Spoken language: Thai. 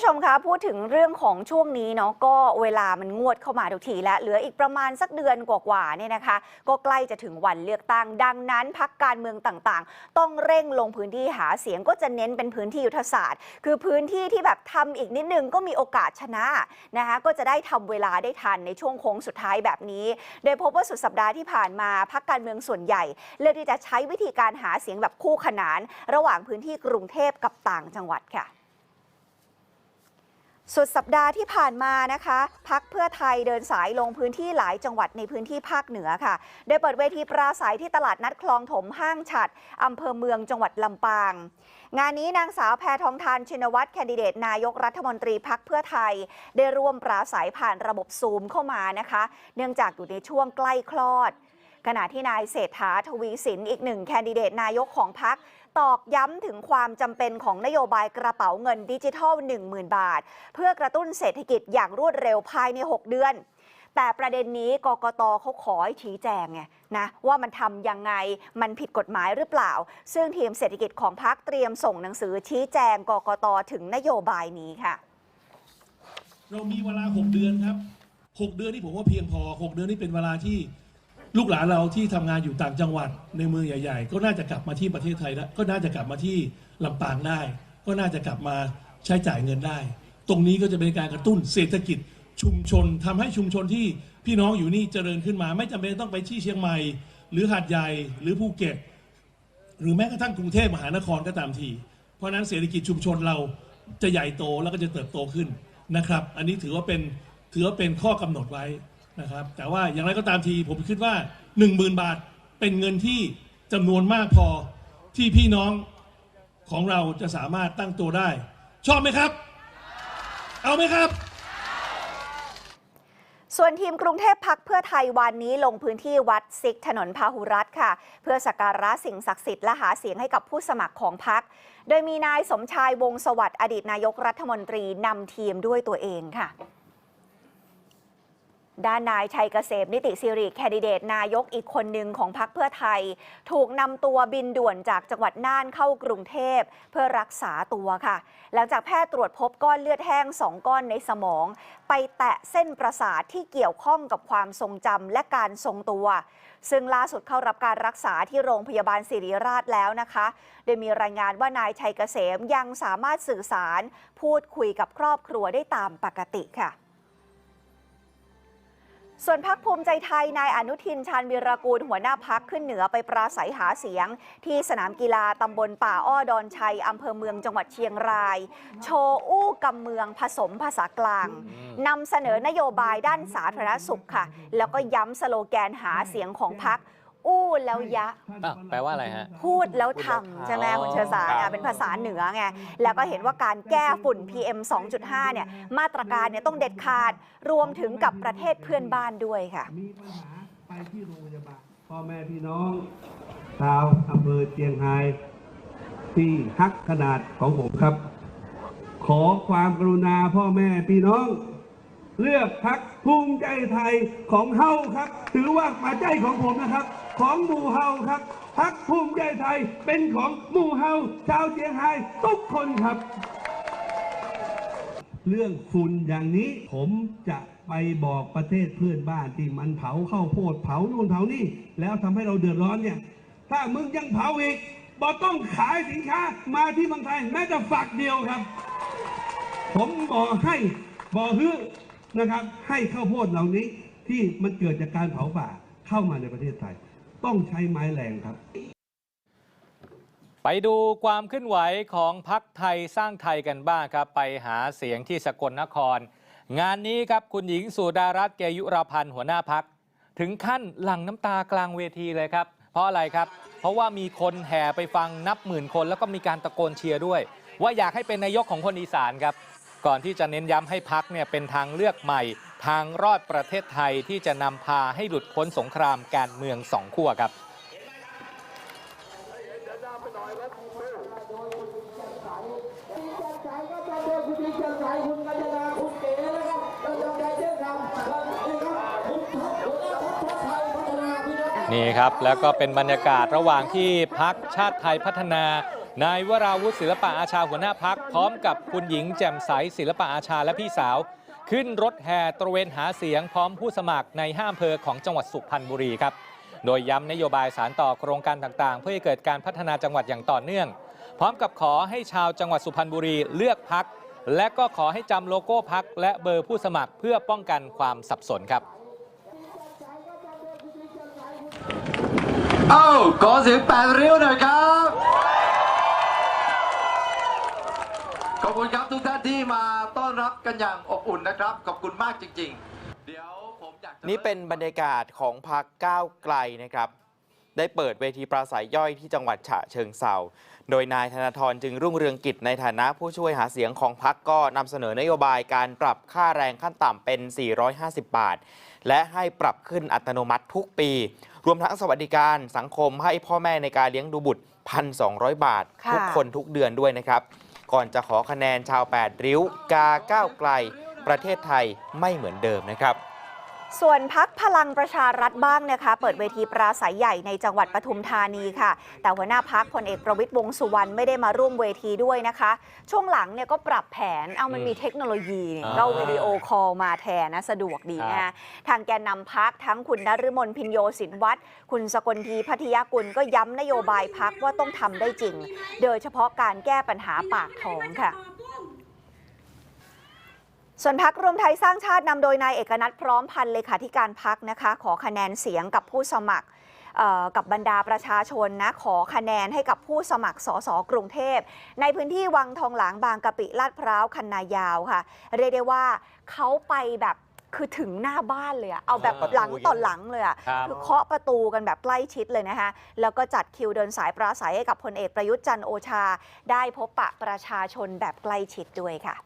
ผู้ชมคะพูดถึงเรื่องของช่วงนี้เนาะก็เวลามันงวดเข้ามาทุกทีแล้วเหลืออีกประมาณสักเดือนกว่าๆเนี่ยนะคะ ก็ใกล้จะถึงวันเลือกตั้งดังนั้นพักการเมืองต่างๆ ต้องเร่งลงพื้นที่หาเสียงก็จะเน้นเป็นพื้นที่ยุทธศาสตร์ คือพื้นที่ที่แบบทำอีกนิดนึงก็มีโอกาสชนะนะคะก็จะได้ทำเวลาได้ทันในช่วงโค้งสุดท้ายแบบนี้ โดยพบว่าสุดสัปดาห์ที่ผ่านมาพักการเมืองส่วนใหญ่เลือกที่จะใช้วิธีการหาเสียงแบบคู่ขนาน ระหว่างพื้นที่กรุงเทพกับต่างจังหวัดค่ะ สุดสัปดาห์ที่ผ่านมานะคะพักเพื่อไทยเดินสายลงพื้นที่หลายจังหวัดในพื้นที่ภาคเหนือค่ะ โดยเปิดเวทีปราศัยที่ตลาดนัดคลองถมห้างฉัดอำเภอเมืองจังหวัดลำปาง งานนี้นางสาวแพทองทานชินวัตรแคนดิเดตนายกรัฐมนตรีพักเพื่อไทย ได้ร่วมปราศัยผ่านระบบซูมเข้ามานะคะ เนื่องจากอยู่ในช่วงใกล้คลอด ขณะที่นายเศรษฐาทวีสินอีกหนึ่งแคนดิเดตนายกของพักตอกย้ำถึงความจำเป็นของนโยบายกระเป๋าเงินดิจิทัล 10,000 บาท เพื่อกระตุ้นเศรษฐกิจอย่างรวดเร็วภายใน 6 เดือน แต่ประเด็นนี้กกตเขาขอให้ชี้แจงไงนะว่ามันทำยังไงมันผิดกฎหมายหรือเปล่า ซึ่งทีมเศรษฐกิจของพักเตรียมส่งหนังสือชี้แจงกกตถึงนโยบายนี้ค่ะ เรามีเวลา 6 เดือนครับ 6 เดือนนี่ผมว่าเพียงพอ 6 เดือนนี่เป็นเวลาที่ ลูกหลานเราที่ทำงานอยู่ต่างจังหวัดในเมืองใหญ่ ๆ ก็น่าจะกลับมาที่ประเทศไทยแล้วก็น่าจะกลับมาที่ลำปางได้ ก็น่าจะกลับมาใช้จ่ายเงินได้ ตรงนี้ก็จะเป็นการกระตุ้นเศรษฐกิจชุมชนทำให้ชุมชนที่พี่น้องอยู่นี่เจริญขึ้นมา ไม่จำเป็นต้องไปที่เชียงใหม่ หรือหาดใหญ่หรือภูเก็ต หรือแม้กระทั่งกรุงเทพมหานครก็ตามที เพราะฉะนั้นเศรษฐกิจชุมชนเราจะใหญ่โตแล้วก็จะเติบโตขึ้นนะครับ อันนี้ถือว่าเป็นถือว่าเป็นข้อกำหนดไว้ นะครับ แต่ว่าอย่างไรก็ตามทีผมคิดว่า 1 0,000 บาทเป็นเงินที่จำนวนมากพอที่พี่น้องของเราจะสามารถตั้งตัวได้ ชอบไหมครับ เอาไหมครับส่วนทีมกรุงเทพพักเพื่อไทยวันนี้ลงพื้นที่วัดซิกถนนพาหุรัตค่ะ เพื่อสักการะสิ่งศักดิ์สิทธิ์และหาเสียงให้กับผู้สมัครของพัก โดยมีนายสมชายวงศสวัสดิ์อดีตนายกรัฐมนตรีนำทีมด้วยตัวเองค่ะ ด้านนายชัยเกษมนิติสิริแคนดิเดตนายกอีกคนหนึ่งของพรรคเพื่อไทย ถูกนำตัวบินด่วนจากจังหวัดน่านเข้ากรุงเทพ เพื่อรักษาตัวค่ะ หลังจากแพทย์ตรวจพบก้อนเลือดแห้งสองก้อนในสมอง ไปแตะเส้นประสาทที่เกี่ยวข้องกับความทรงจำและการทรงตัว ซึ่งล่าสุดเข้ารับการรักษาที่โรงพยาบาลศิริราชแล้วนะคะ โดยมีรายงานว่านายชัยเกษมยังสามารถสื่อสาร พูดคุยกับครอบครัวได้ตามปกติค่ะ ส่วนพักภูมิใจไทย นายอนุทินชาญวีรกูล หัวหน้าพักขึ้นเหนือไปปราศัยหาเสียง ที่สนามกีฬาตำบลป่าอ้อดอนชัยอำเภอเมืองจังหวัดเชียงราย โชว์อู้กำเมืองผสมภาษากลางนำเสนอนโยบายด้านสาธารณสุขค่ะ แล้วก็ย้ำสโลแกนหาเสียงของพัก อู้แล้วยะอ้าวแปลว่าอะไรฮะ พูดแล้วทำใช่ไหมอ๋อคุณเชอสายครัอะบเป็นภาษาเหนือไง แล้วก็เห็นว่าการแก้ฝุ่น PM 2.5 เนี่ย มาตรการเนี่ยต้องเด็ดขาด รวมถึงกับประเทศเพื่อนบ้านด้วยค่ะ มีปัญหาไปที่โรงพยาบาลพ่อแม่พี่น้อง ชาวอำเภอเจียงไฮ้ที่ฮักขนาดของผมครับ ขอความกรุณาพ่อแม่พี่น้อง เลือกพักภูมิใจไทยของเฮาครับ ถือว่ามาใจของผมนะครับของหมู่เฮาครับพักภูมิใจไทยเป็นของหมู่เฮาชาวเจียงไฮ้ทุกคนครับ เรื่องฝุ่นอย่างนี้ผมจะไปบอกประเทศเพื่อนบ้านที่มันเผาข้าวโพดเผานู่นเผานี่ แล้วทำให้เราเดือดร้อนเนี่ย ถ้ามึงยังเผาอีกบอต้องขายสินค้ามาที่เมืองไทยแม้แต่ฝักเดียวครับ ผมบอกให้บอกฮื้อนะครับ ให้ข้าวโพดเหล่านี้ที่มันเกิดจากการเผาป่าเข้ามาในประเทศไทย ต้องใช้ไม้แรงครับ ไปดูความเคลื่อนไหวของพักไทยสร้างไทยกันบ้างครับ ไปหาเสียงที่สกลนคร งานนี้ครับคุณหญิงสุดารัตน์เกยุราพันธ์หัวหน้าพัก ถึงขั้นหลั่งน้ำตากลางเวทีเลยครับ เพราะอะไรครับ เพราะว่ามีคนแห่ไปฟังนับหมื่นคน แล้วก็มีการตะโกนเชียร์ด้วย ว่าอยากให้เป็นนายกของคนอีสานครับ ก่อนที่จะเน้นย้ำให้พักเนี่ยเป็นทางเลือกใหม่ ทางรอดประเทศไทยที่จะนำพาให้หลุดพ้นสงครามการเมืองสองขั้วครับนี่ครับแล้วก็เป็นบรรยากาศระหว่างที่พักชาติไทยพัฒนา นายวราวุฒิศิลปะอาชาหัวหน้าพักพร้อมกับคุณหญิงแจ่มใสศิลปะอาชาและพี่สาว ขึ้นรถแห่ตระเวนหาเสียงพร้อมผู้สมัครในห้าอำเภอของจังหวัดสุพรรณบุรีครับ โดยย้ำนโยบายสารต่อโครงการต่างๆ เพื่อให้เกิดการพัฒนาจังหวัดอย่างต่อเนื่อง พร้อมกับขอให้ชาวจังหวัดสุพรรณบุรีเลือกพัก และก็ขอให้จำโลโก้พักและเบอร์ผู้สมัครเพื่อป้องกันความสับสนครับเอ้าขอเสียงแปดริ้วหน่อยครับ ขอบคุณครับทุกท่านที่มาต้อนรับกันอย่างอบอุ่นนะครับ ขอบคุณมากจริง ๆ เดี๋ยวผมอยากจะนี่เป็นบรรยากาศของพรรคก้าวไกลนะครับ ได้เปิดเวทีปราศัยย่อยที่จังหวัดฉะเชิงเซาโดยนายธนาธรจึงรุ่งเรืองกิจในฐานะผู้ช่วยหาเสียงของพรรคก็นำเสนอนโยบายการปรับค่าแรงขั้นต่ำเป็น 450 บาท และให้ปรับขึ้นอัตโนมัติทุกปี รวมทั้งสวัสดิการสังคมให้พ่อแม่ในการเลี้ยงดูบุตร 1,200 บาทค่ะทุกคนทุกเดือนด้วยนะครับ ก่อนจะขอคะแนนชาว 8 ริ้ว กาก้าวไกล ประเทศไทยไม่เหมือนเดิมนะครับ ส่วนพักพลังประชารัฐบ้างนะคะ เปิดเวทีปราศัยใหญ่ในจังหวัดปทุมธานีค่ะ แต่หัวหน้าพักพลเอกประวิตยวงษ์สุวรรณไม่ได้มาร่วมเวทีด้วยนะคะ ช่วงหลังเนี่ยก็ปรับแผนเอามันมีเทคโนโลยีเนี่ยอ่าก็วิดีโอคอลมาแทนนะสะดวกดีนะครัคะบทางแกนนำพักทั้งคุณนฤมลพินโยสินวัตรคุณสกลทีพัทยากุลก็ย้ำนโยบายพักว่าต้องทำได้จริง โดยเฉพาะการแก้ปัญหาปากท้องค่ะ ส่วนพักรวมไทยสร้างชาตินำโดยนายเอกนัทพร้อมพันธ์เลขาธิการพักนะคะ ขอคะแนนเสียงกับผู้สมัครเอ่อกับบรรดาประชาชนนะขอคะแนนให้กับผู้สมัครสสกรุงเทพ ในพื้นที่วังทองหลางบางกะปิลาดพร้าวคันนายาวค่ะ เรียกได้ว่าเขาไปแบบคือถึงหน้าบ้านเลยอะเอาแบบประตูหลังต่อหลังเลยอะครับคือเคาะประตูกันแบบใกล้ชิดเลยนะคะ แล้วก็จัดคิวเดินสายปราศัยให้กับพลเอกประยุทธ์จันทร์โอชา ได้พบปะประชาชนแบบใกล้ชิดด้วยค่ะ